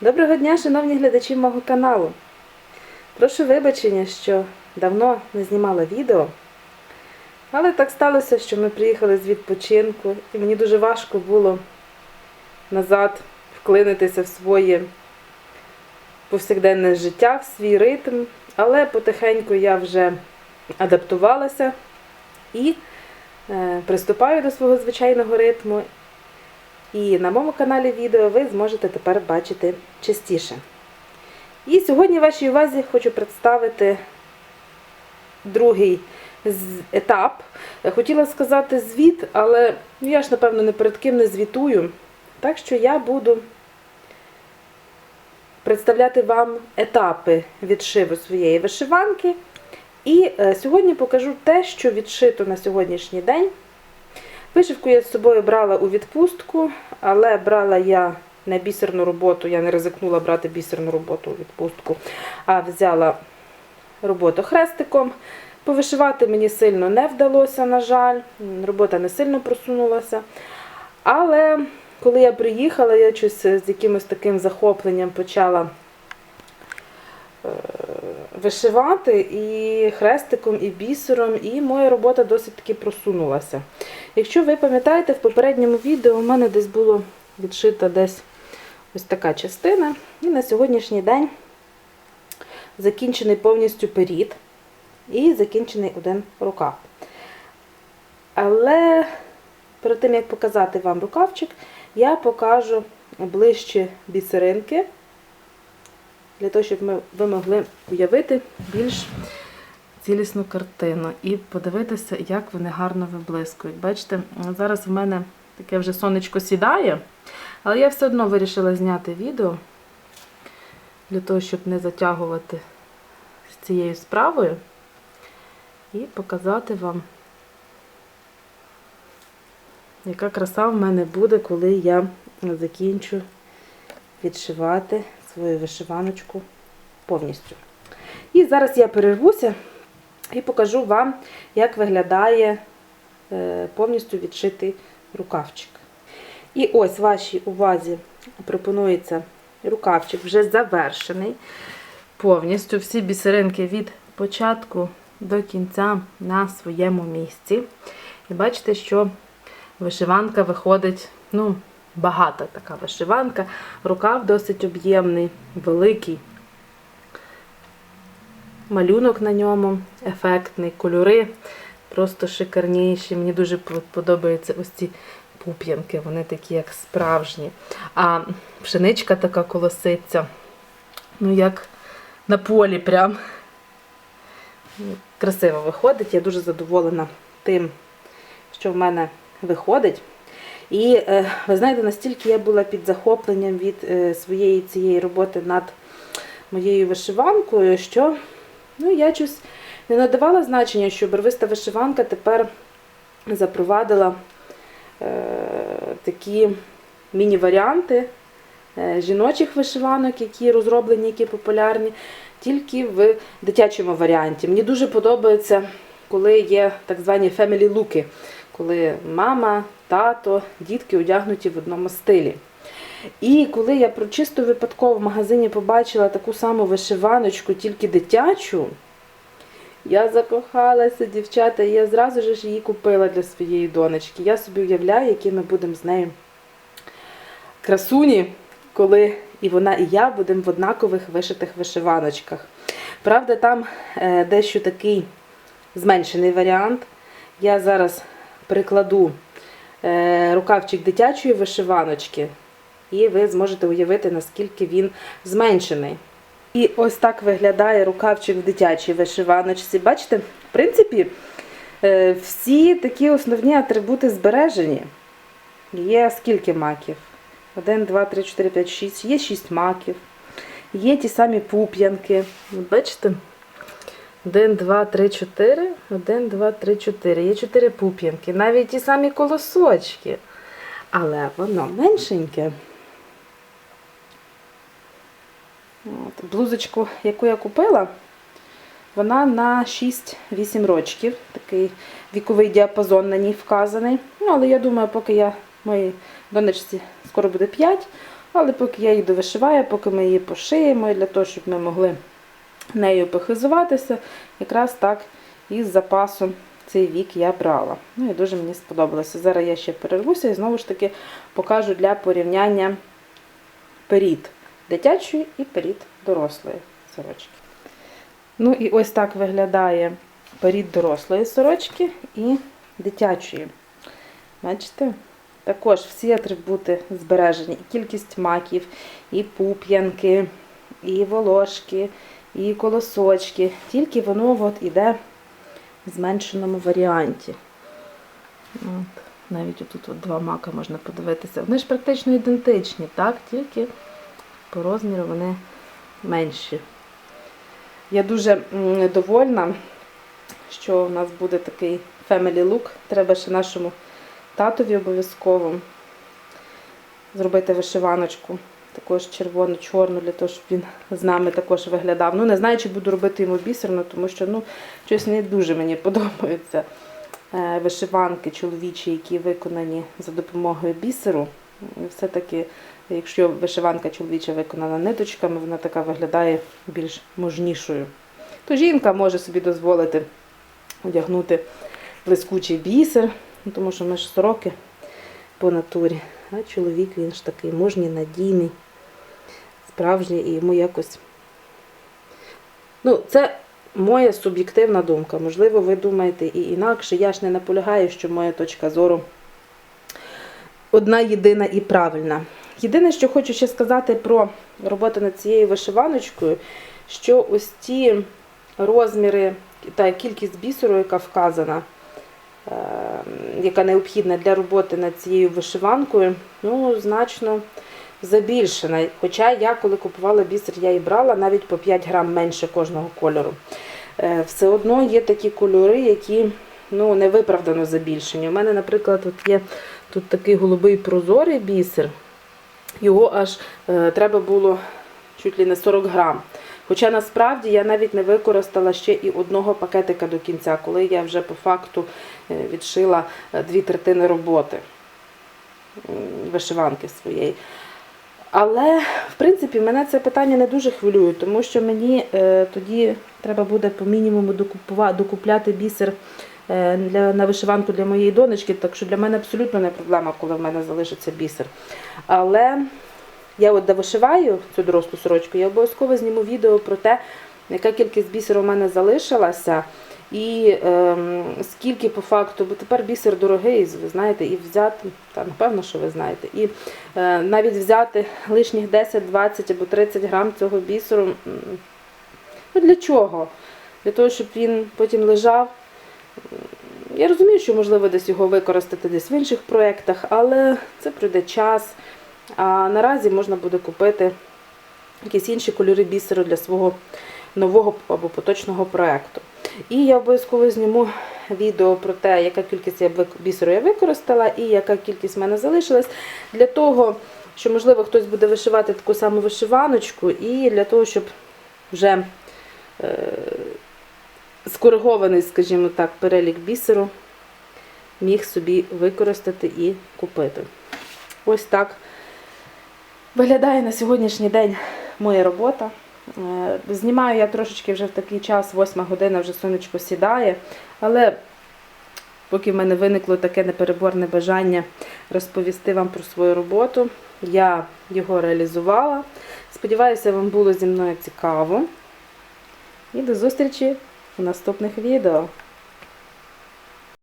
Доброго дня, шановні глядачі мого каналу. Прошу вибачення, що давно не знімала відео. Але так сталося, що ми приїхали з відпочинку, і мені дуже важко було назад вклинитися в своє повсякденне життя, в свій ритм. Але потихеньку я вже адаптувалася і е, приступаю до свого звичайного ритму. І на моєму каналі відео ви зможете тепер бачити частіше. І сьогодні вашій увазі хочу представити другий етап. Хотіла сказати звіт, але ну, я ж, напевно, не перед ким не звітую. Так що я буду представляти вам етапи відшиву своєї вишиванки. І е, сьогодні покажу те, що відшито на сьогоднішній день. Вишивку я з собою брала у відпустку, але брала я не бісерну роботу, я не ризикнула брати бісерну роботу у відпустку, а взяла роботу хрестиком. Повишивати мені сильно не вдалося, на жаль, робота не сильно просунулася. Але коли я приїхала, я щось з якимось таким захопленням почала вишивати і хрестиком, і бісером, і моя робота досить таки просунулася. Якщо ви пам'ятаєте, в попередньому відео у мене десь було відшита десь ось така частина. І на сьогоднішній день закінчений повністю перід і закінчений один рукав. Але перед тим, як показати вам рукавчик, я покажу ближче бісеринки, для того, щоб ми, ви могли уявити більш цілісну картину і подивитися, як вони гарно виблискують. Бачите, зараз в мене таке вже сонечко сідає, але я все одно вирішила зняти відео для того, щоб не затягувати з цією справою і показати вам, яка краса в мене буде, коли я закінчу відшивати свою вишиваночку повністю. І зараз я перервуся і покажу вам, як виглядає е, повністю відшитий рукавчик. І ось вашій увазі пропонується рукавчик вже завершений. Повністю всі бісеринки від початку до кінця на своєму місці. І бачите, що вишиванка виходить, ну, багата така вишиванка. Рукав досить об'ємний, великий. Малюнок на ньому ефектний, кольори просто шикарніші. Мені дуже подобаються ось ці пуп'янки, вони такі, як справжні. А пшеничка така колоситься, ну, як на полі прям. Красиво виходить. Я дуже задоволена тим, що в мене виходить. І е, ви знаєте, настільки я була під захопленням від е, своєї цієї роботи над моєю вишиванкою, що ну, я щось не надавала значення, що барвиста вишиванка тепер запровадила е, такі міні-варіанти е, жіночих вишиванок, які розроблені, які популярні, тільки в дитячому варіанті. Мені дуже подобається, коли є так звані family луки, коли мама, тато, дітки одягнуті в одному стилі. І коли я про чисто випадково в магазині побачила таку саму вишиваночку, тільки дитячу, я закохалася, дівчата, і я зразу ж її купила для своєї донечки. Я собі уявляю, які ми будемо з нею красуні, коли і вона, і я будемо в однакових вишитих вишиваночках. Правда, там е, дещо такий зменшений варіант. Я зараз прикладу рукавчик дитячої вишиваночки, і ви зможете уявити, наскільки він зменшений. І ось так виглядає рукавчик в дитячій вишиваночці. Бачите, в принципі, е, всі такі основні атрибути збережені. Є скільки маків? 1, 2, 3, 4, 5, 6. Є 6 маків. Є ті самі пуп'янки. Бачите? 1, 2, 3, 4. 1, 2, 3, 4. Є 4 пуп'янки. Навіть ті самі колосочки. Але воно меншеньке. От, блузочку, яку я купила, вона на 6-8 рочків. Такий віковий діапазон на ній вказаний. Ну, але я думаю, поки я моїй донечці скоро буде 5, Але поки я її довишиваю, поки ми її пошиємо, для того, щоб ми могли нею похизуватися, якраз так із запасом цей вік я брала. Ну і дуже мені сподобалося. Зараз я ще перервуся і знову ж таки покажу для порівняння перід дитячої і перід дорослої сорочки. Ну і ось так виглядає перід дорослої сорочки і дитячої. Бачите? Також всі атрибути збережені. І кількість маків, і пуп'янки, і волошки, і колосочки. Тільки воно от іде в зменшеному варіанті. От. Навіть отут от два мака можна подивитися. Вони ж практично ідентичні, так? Тільки по розміру вони менші. Я дуже довольна, що у нас буде такий family look. Треба ще нашому татові обов'язково зробити вишиваночку, також червоно-чорну, для того, щоб він з нами також виглядав. Ну, не знаю, чи буду робити йому бісерну, тому що ну, щось не дуже мені подобаються е, вишиванки чоловічі, які виконані за допомогою бісеру. Все-таки, якщо вишиванка чоловіча виконана ниточками, вона така виглядає більш мужнішою. То жінка може собі дозволити одягнути блискучий бісер, ну, тому що ми ж сороки по натурі. А чоловік він ж такий мужній, надійний, справжній і йому якось. Ну, це моя суб'єктивна думка. Можливо, ви думаєте і інакше. Я ж не наполягаю, що моя точка зору одна єдина і правильна. Єдине, що хочу ще сказати про роботу над цією вишиваночкою, що ось ті розміри та кількість бісеру, яка вказана, е, яка необхідна для роботи над цією вишиванкою, ну, значно забільшена. Хоча я, коли купувала бісер, я і брала навіть по 5 грам менше кожного кольору. Е, Все одно є такі кольори, які ну, невиправдано забільшені. У мене, наприклад, от є тут такий голубий прозорий бісер. Його аж е, треба було чуть ли не 40 грам. Хоча насправді я навіть не використала ще і одного пакетика до кінця, коли я вже по факту е, відшила дві третини роботи вишиванки своєї. Але, в принципі, мене це питання не дуже хвилює, тому що мені е, тоді треба буде по мінімуму докупляти бісер е, для, на вишиванку для моєї донечки, так що для мене абсолютно не проблема, коли в мене залишиться бісер. Але я от довишиваю цю дорослу сорочку, я обов'язково зніму відео про те, яка кількість бісеру в мене залишилася. І ем, скільки по факту, бо тепер бісер дорогий, ви знаєте, і взяти, та напевно, що ви знаєте, і е, навіть взяти лишніх 10, 20 або 30 грам цього бісеру. Ну для чого? Для того, щоб він потім лежав. Я розумію, що можливо десь його використати десь в інших проєктах, але це пройде час. А наразі можна буде купити якісь інші кольори бісеру для свого нового або поточного проєкту. І я обов'язково зніму відео про те, яка кількість я бісеру я використала і яка кількість в мене залишилась. Для того, що, можливо, хтось буде вишивати таку саму вишиваночку, і для того, щоб вже е, скоригований, скажімо так, перелік бісеру міг собі використати і купити. Ось так виглядає на сьогоднішній день моя робота. Е, Знімаю я трошечки вже в такий час, 8 година, вже сонечко сідає, але поки в мене виникло таке непереборне бажання розповісти вам про свою роботу, я його реалізувала. Сподіваюся, вам було зі мною цікаво. І до зустрічі у наступних відео.